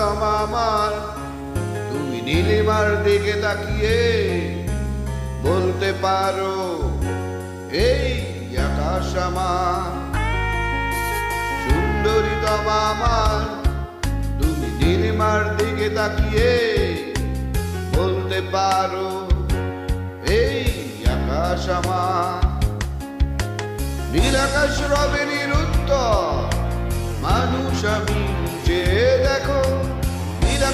তমা আমার তুমি নীলিমার দিকে তাকিয়ে বলতে পারো, এই আকাশ আমার। সুন্দরী তমা আমার। তুমি নীলিমার দিকে তাকিয়ে বলতে পারো, এই আকাশ আমার। নীল আকাশ রবে নিরুত্তর, মানুষ আমি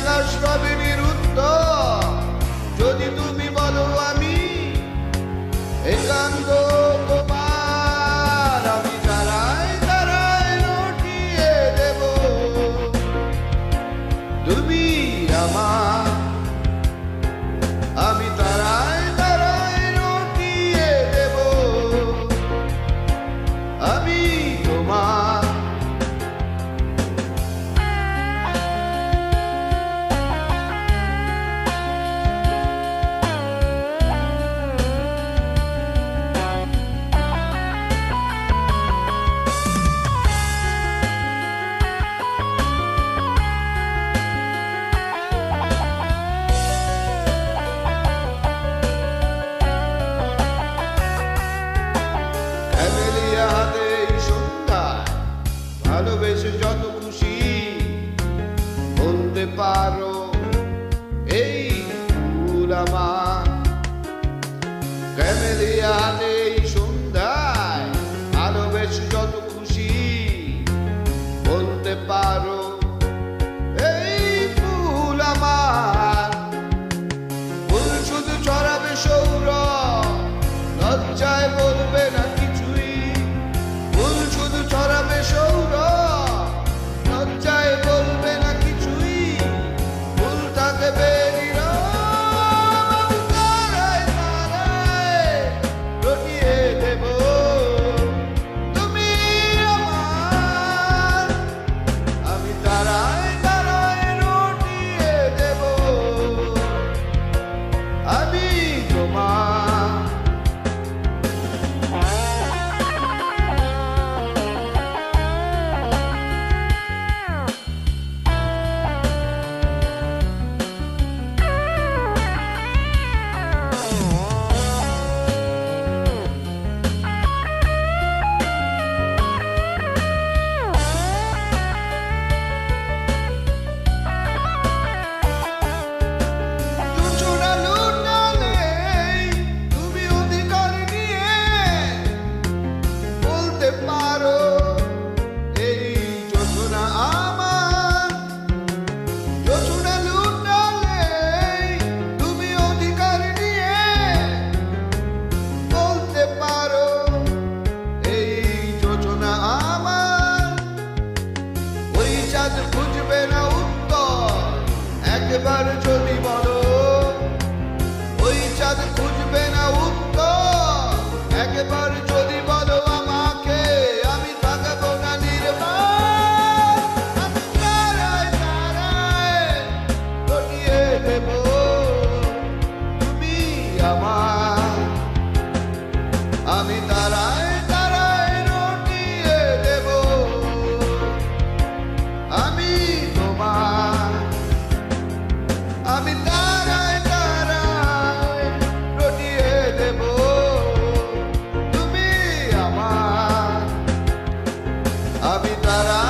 আকাশ রবে নিরুত্তর ভালোবেসে যত খুশি বলতে পারো, এই ফুল আমার। ক্যামেলিয়া এই সন্ধ্যায় ভালোবেসে যত খুশি বলতে পারো, এই ফুল আমার। ফুল শুধু ছড়াবে সৌরভ, লজ্জায় বলবে না কিছুই। ফুল শুধু ছড়াবে সৌরভ বলতে পারো। এই জোছনা আমার লুটালে তুমি অধিকার নিয়ে বলতে পারো। এই জোছনা আমার, ওই চাঁদ খুঁজবে না উত্তর, একবার যদি তারায় তারায় রটিয়ে আমি তোমার আমি দেব। তুমি আমার আমি তারা